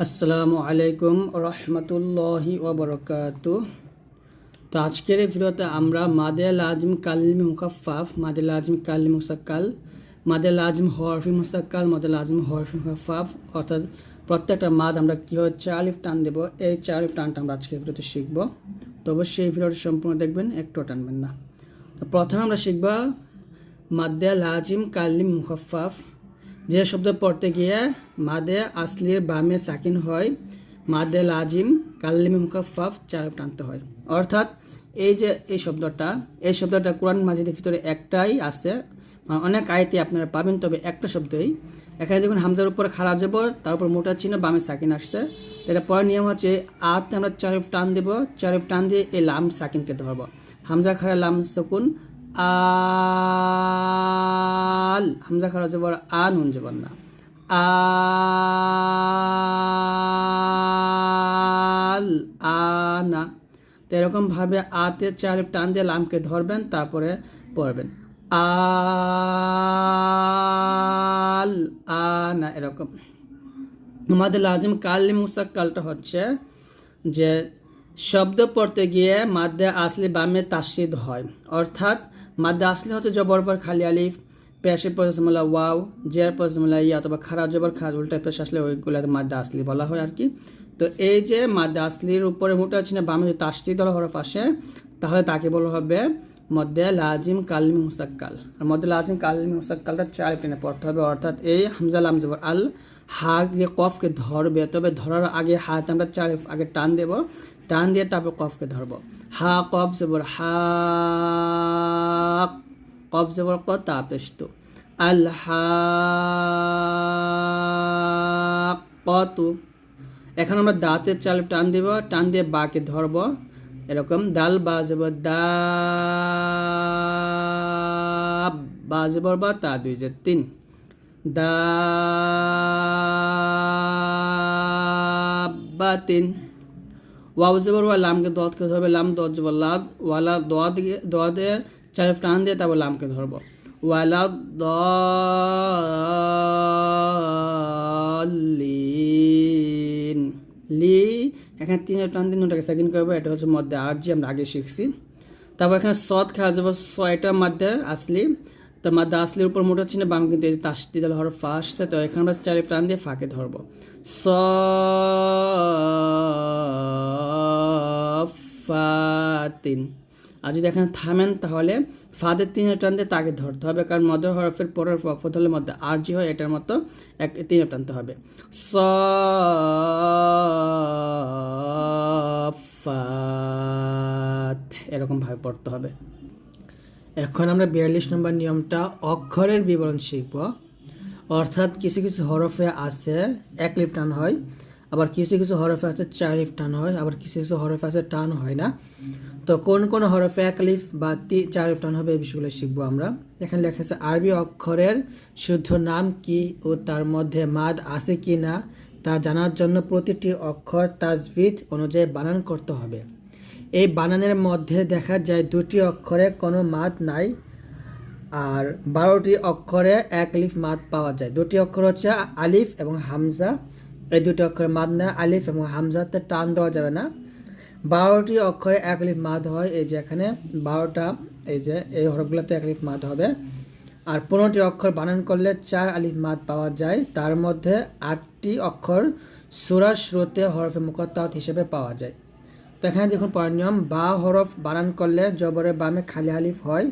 আসসালামু আলাইকুম রহমতুল্লাহি ওবরকাত তো আজকের এই ভিডিওতে আমরা মাদে লাজম কালিমি মুখাফাফ মাদে লাজম কালিমি মুসাক্কাল, মাদে লাজম হরফি মুসাক্কাল, মাদে লাজম হরফি মুখাফাফ অর্থাৎ প্রত্যেকটা মাদ আমরা কীভাবে চালিফ টান দেব, এই চালিফ টানটা আমরা আজকের ভিডিওতে শিখব। তো অবশ্যই এই ভিডিওটি সম্পূর্ণ দেখবেন, একটু টানবেন না। তো প্রথমে আমরা শিখব মাদে লাজিম কালিম মুখাফাফ যে শব্দ পড়তে গিয়ে মাদে আসলির বামে সাকিন হয়, মাদে লাজিম কাল্লিমি মুখাফাফ চার টানতে হয়। অর্থাৎ এই যে এই শব্দটা এই শব্দটা কোরআন মাজিদের ভিতরে একটাই আছে। মানে অনেক আয়তে আপনারা পাবেন, তবে একটা শব্দই। এখানে দেখুন, হামজার উপরে খারাপ যাব তার উপর মোটা চিহ্ন, বামে সাকিন আসছে। এটা পরের নিয়ম হচ্ছে, আতে আমরা চারিফ টান দেব চারিফ টান দিয়ে এই লাম সাকিনকে ধরবো। হামজা খারা লাম সকুন আল, হামজা খারা জবর আ, নুন জবর না। আল আনা তো এরকম ভাবে আতে চার টান দিয়ে লামকে ধরবেন, তারপরে পড়বেন। আল আনা এরকম। আমাদের লাজিম কালি মুসাক্কালটা হচ্ছে যে শব্দ পড়তে গিয়ে মাদ্দে আসলে বামে তাসিদ হয়। অর্থাৎ মাদ্দে আসলি হচ্ছে জবর পর খালি আলিফ পেশের পজিসমলা ওয়াও, জের পজিসমলা ইয়া, অথবা খারাপ জবর খাজ উল্টা পেশ আসলে ওইগুলো মাদ্দে আসলি বলা হয় আর কি তো এই যে মাদ্দে আসলির উপরে মোটা আছে না বামে যদি তাসিদ হরফ আসে, তাহলে তাকে বলা হবে মধ্যে লাজিম কালমি মুসাক্কাল। আর মধ্যে লাজিম কালমি মুসাক্কালটা চার টেনে পড়তে হবে, অর্থাৎ এই হামজা লাম জবর আল হা দিয়ে কফকে ধরবে, তবে ধরার আগে হাত আমরা চার, আগে টান দেব, টান দিয়ে তারপর কফকে ধরবো। হা, কফ, জবর হা, কফ, জবর ক তাপেস্ত আল কতু এখন আমরা দাঁতের চাল টান দিব, টান দিয়ে বাকে ধরব। এরকম দাল বা জবর দা, বা জবর বা তা, দুই, যে, তিন। দাবাতিন ওয়াও জবর ওয়া লামকে দদকে ধরবে, লাম দদ জবর লাদ, ওয়ালা দদ দদে চারিফ টান দিয়ে তারপর লামকে ধরবো। ওয়ালা দলিন লি, এখানে তিন টান দিন ওটাকে সেকেন্ড করব, এটা হচ্ছে মধ্যে আর জি, আমরা আগে শিখছি। তারপর এখানে সৎ যাব ছয়টার মধ্যে আসলি। তো মাদ্দা আসলির উপর মোটা চিনে বাম কিন্তু এই তাসটি দিলে হরফ ফা আসছে, তো এখানে আমরা চারি প্রাণ দিয়ে ফাঁকে ধরবো। তিন আর যদি এখানে থামেন তাহলে ফাদের তিন টান দিয়ে তাকে ধরতে হবে, কারণ মদের হরফের পরের ফ ধরলে মধ্যে আর জি হয়, এটার মতো এক তিন টানতে হবে। স এরকম ভাবে পড়তে হবে। এখন আমরা বিয়াল্লিশ নম্বর নিয়মটা অক্ষরের বিবরণ শিখব। অর্থাৎ কিছু কিছু হরফে আছে এক লিফ টান হয়, আবার কিছু কিছু হরফে আছে চার লিফ টান হয়, আবার কিছু কিছু হরফে আছে টান হয় না। তো কোন কোন হরফে এক লিফ বা চার লিফ টান হবে এই বিষয়গুলো শিখব আমরা। এখানে লেখা আছে, আরবি অক্ষরের শুদ্ধ নাম কি ও তার মধ্যে মাদ আছে কি না, তা জানার জন্য প্রতিটি অক্ষর তাজবিদ অনুযায়ী বানান করতে হবে। এই বানানের মধ্যে দেখা যায় দুটি অক্ষরে কোনো মাদ নাই আর বারোটি অক্ষরে এক লিফ মাদ পাওয়া যায়। দুটি অক্ষর হচ্ছে আলিফ এবং হামজা। এই দুটি অক্ষরে মাদ না, আলিফ এবং হামজাতে টান দেওয়া যাবে না। বারোটি অক্ষরে এক লিফ মাদ হয়, এই যে এখানে বারোটা, এই যে এই হরফগুলোতে এক লিফ মাদ হবে। আর পনেরোটি অক্ষর বানান করলে চার আলিফ মাদ পাওয়া যায়। তার মধ্যে আটটি অক্ষর সুরা, স্রোতে, হরফে মুকত্তাত হিসেবে পাওয়া যায়। তো এখানে দেখুন পরের নিয়ম, বা হরফ বানান করলে জবরের বামে খালি আলিফ হয়,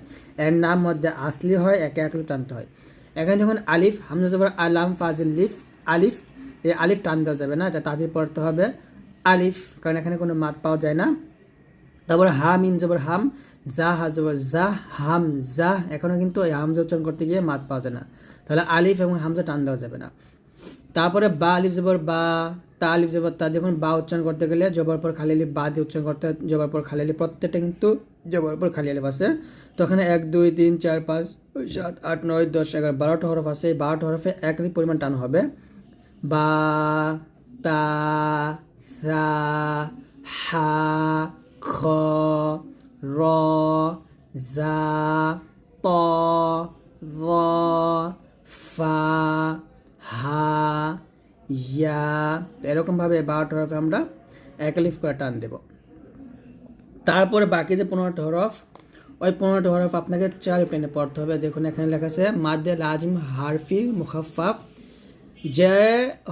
এর নাম মধ্যে আসলি হয়, একে এক টানতে হয়। এখানে দেখুন আলিফ, হামজা জবর আলাম ফাজিল লিফ, আলিফ, এই আলিফ টান দেওয়া যাবে না, এটা তাদের পড়তে হবে, আলিফ, কারণ এখানে কোনো মাত পাওয়া যায় না। তারপর হা, মিম জবর হাম, জা, হা জবর জা, হাম, জা এখনও কিন্তু এই হামজা উচ্চারণ করতে গিয়ে মাত পাওয়া যায় না। তাহলে আলিফ এবং হামজা টান দেওয়া যাবে না। তারপরে বা আলিফ জবর, বা তা আলিফ জবর, তা দেখুন বা উচ্চারণ করতে গেলে জবর পর খালি আলিফ, বা দিয়ে উচ্চারণ করতে জবর পর খালি আলিফ, প্রত্যেকটা কিন্তু জবর পর খালি আলিফ আছে। তো ওখানে এক, দুই, তিন, চার, পাঁচ সাত, আট, নয়, দশ, এগারো, বারোটা হরফ আছে, এই বারোটা হরফে এক পরিমাণ টান হবে। বা, তা, সা, হা, খ, র, জা, ত ইয়া, এরকমভাবে বারোটা হরফে আমরা একালিফ করে টান দেব। তারপরে বাকি যে পনেরোটা হরফ ওই পনেরোটা হরফ আপনাকে চার প্লেনে পড়তে হবে। দেখুন, এখানে লেখা আছে মাদ্দে লাজিম হারফি মুখাফাফ যে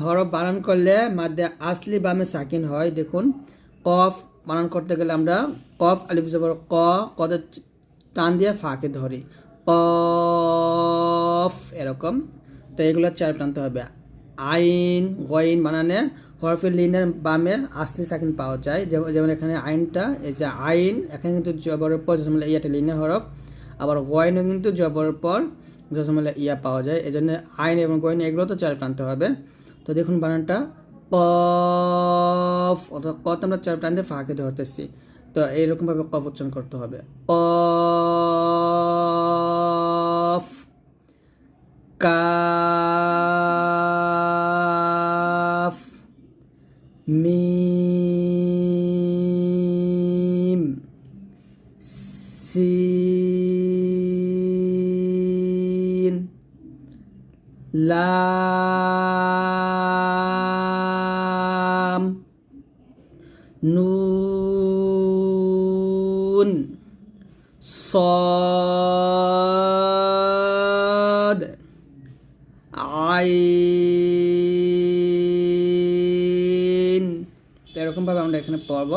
হরফ বানান করলে মাদ্দে আসলি বামে সাকিন হয়, দেখুন, কফ বানান করতে গেলে আমরা কফ আলিফ জবর ক, কদে টান দিয়ে ফাঁকে ধরি। কফ, এরকম। তো এগুলো চার টানতে হবে। আইন, গইন বানানে হরফের লিনের বামে আসলি সাকিন পাওয়া যায়। যেমন এখানে আইনটা, এই যে আইন, এখানে কিন্তু জবরের পর জসমলে ইয়াটা লিনের হরফ, আবার গয়নও কিন্তু জবরের পর জসমলে ইয়া পাওয়া যায়। এই জন্য আইন এবং গয়ন এগুলো তো চার টানতে হবে। তো দেখুন বানানটা, কফ, অর্থাৎ কত আমরা চার টান দিয়ে ফাঁকে ধরতেছি। তো এইরকমভাবে কফ উচ্চারণ করতে হবে। কফ। sin. লাম নুন সদ আইন এরকমভাবে আমরা এখানে পড়ব।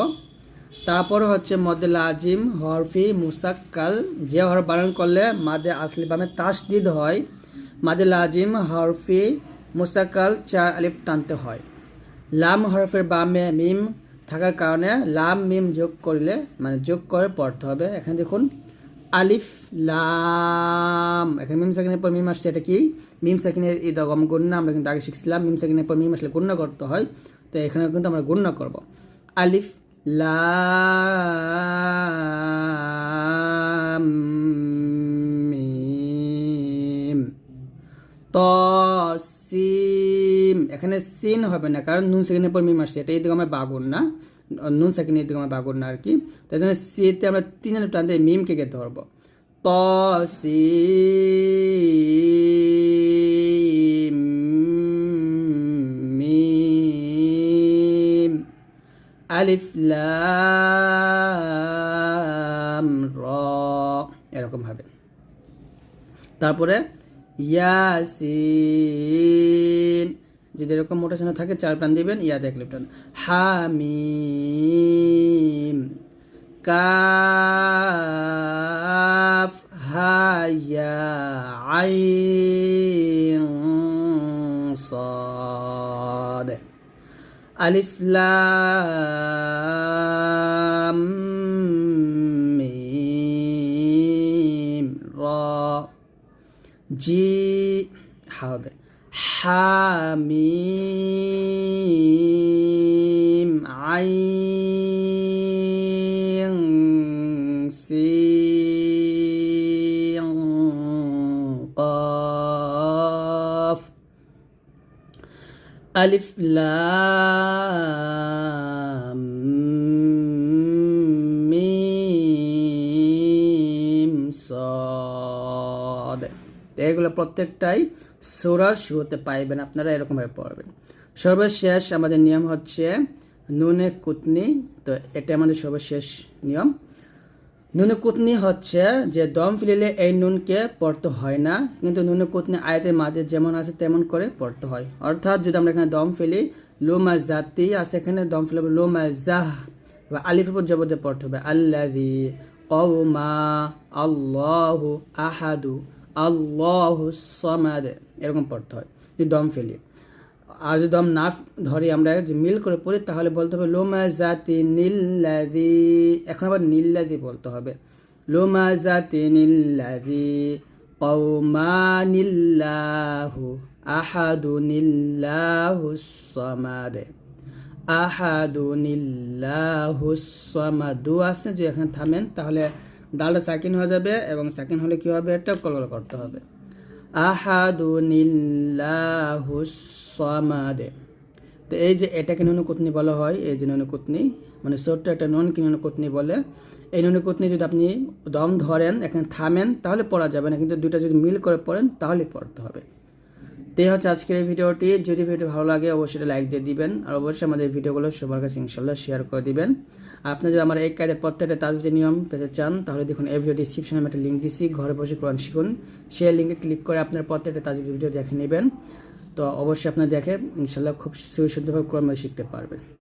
তারপর হচ্ছে মধ্যে লাজিম, হরফি, মুসাক্কাল। যে হরফ বারণ করলে মাদে আসলি বামে তাসদিদ হয়। মাদে লাজিম, হরফি, মুসাক্কাল চার আলিফ টানতে হয়। লাম হরফের বামে মিম থাকার কারণে লাম মিম যোগ করলে মানে যোগ করে পড়তে হবে। এখানে দেখুন, আলিফ, লাম। এখানে মিম সাকিনের পর মিম আসছে, এটা কি? মিম সাকিনের ইদগম গুণনা আমরা কিন্তু আগে শিখছিলাম, মিম সাকিনের পর মিম আসলে গুণ্য করতে হয়। তো এখানে কিন্তু আমরা গুণ্য করব। আলিফ লাম মিম তসিম এখানে সিন হবে না, কারণ নুন সেকেন্ডের পর মিম আসছে। এটা এই দিকে আমার বাগুন না। নুন সেকেন্ড এই দিকে আমার বাগুন না আর কি। তাই জন্য সিতে আমরা তিন টান দিয়ে মিমকে কে ধরবো? তসিম আলিফ লাম র। এরকম ভাবে তারপরে ইয়াসিন। যদি এরকম মোটা শোনা থাকে, চার প্রাণ দিবেন ইয়াতে এক লিপটান হামিম। কাফ হায়া আইন। আলিফ লাম মিম র। জি হবে। হামিম আইন। আলিফ লাম মিম সদ এগুলো প্রত্যেকটাই সোরার শুরুতে পাইবেন, আপনারা এরকমভাবে পড়বেন। সর্বশেষ আমাদের নিয়ম হচ্ছে নুনে কুতনি, তো এটা আমাদের সর্বশেষ নিয়ম। নুনে কুতনি হচ্ছে যে দম ফিলিলে এই নুনকে পড়তে হয় না, কিন্তু নুনে কুতনি আয়তের মাঝে যেমন আছে তেমন করে পড়তে হয়। অর্থাৎ যদি আমরা এখানে দম ফেলি লো লোমা জাতি আছে সেখানে দম ফেলে লোমা জাহ বা আলিফের উপর জবর দিয়ে পড়তে হবে। আল্লাদি কৌমা আল্লাহু আহাদু, আল্লাহু সমাদ, এরকম পড়তে হয়। যদি দম ফেলি। আর যদি দম না ধরি আমরা যে মিল করে পড়ি, তাহলে বলতে হবে, লোমা জাতি নীল্লাদি এখন আবার নীল্লাদি বলতে হবে, লোমা জাতি নীল্লাদি কৌমা নীল্লাহু আহাদু নীল্লাহু সমাদ। আহাদু নীল্লাহু সমাদু। আছে যে এখানে থামেন, তাহলে দালটা সাকিন হয়ে যাবে এবং সাকিন হলে কি হবে? এটা কলকল করতে হবে। আহাদু নীল্লাহু সমাদে। তো এই যে এটাকে নুনুকুতনি বলা হয়, এই যে নুনুকুতনি মানে ছোট্ট একটা নুনকে নুনুকুতনি বলে, এই নুনুকুতনি যদি আপনি দম ধরেন, এখানে থামেন, তাহলে পড়া যাবে না, কিন্তু দুইটা যদি মিল করে পড়েন, তাহলে পড়তে হবে। তো হচ্ছে আজকের এই ভিডিওটি। যদি ভিডিও ভালো লাগে, অবশ্যই লাইক দিয়ে দিবেন, আর অবশ্যই আমাদের ভিডিওগুলো সবার কাছে ইনশাল্লাহ শেয়ার করে দিবেন। আপনি যদি আমার এই কায়দের প্রত্যেকটা তাজবিদের নিয়ম পেতে চান, তাহলে দেখুন, এই ভিডিও ডিসক্রিপশনে আমি একটা লিঙ্ক দিছি, ঘরে বসে কোরআন শিখুন। সেই লিঙ্কে ক্লিক করে আপনার প্রত্যেকটা তাজবিদ ভিডিও দেখে নেবেন। তো অবশ্যই আপনার দেখে ইনশাল্লাহ খুব সুন্দরভাবে কোরআন শিখতে পারবেন।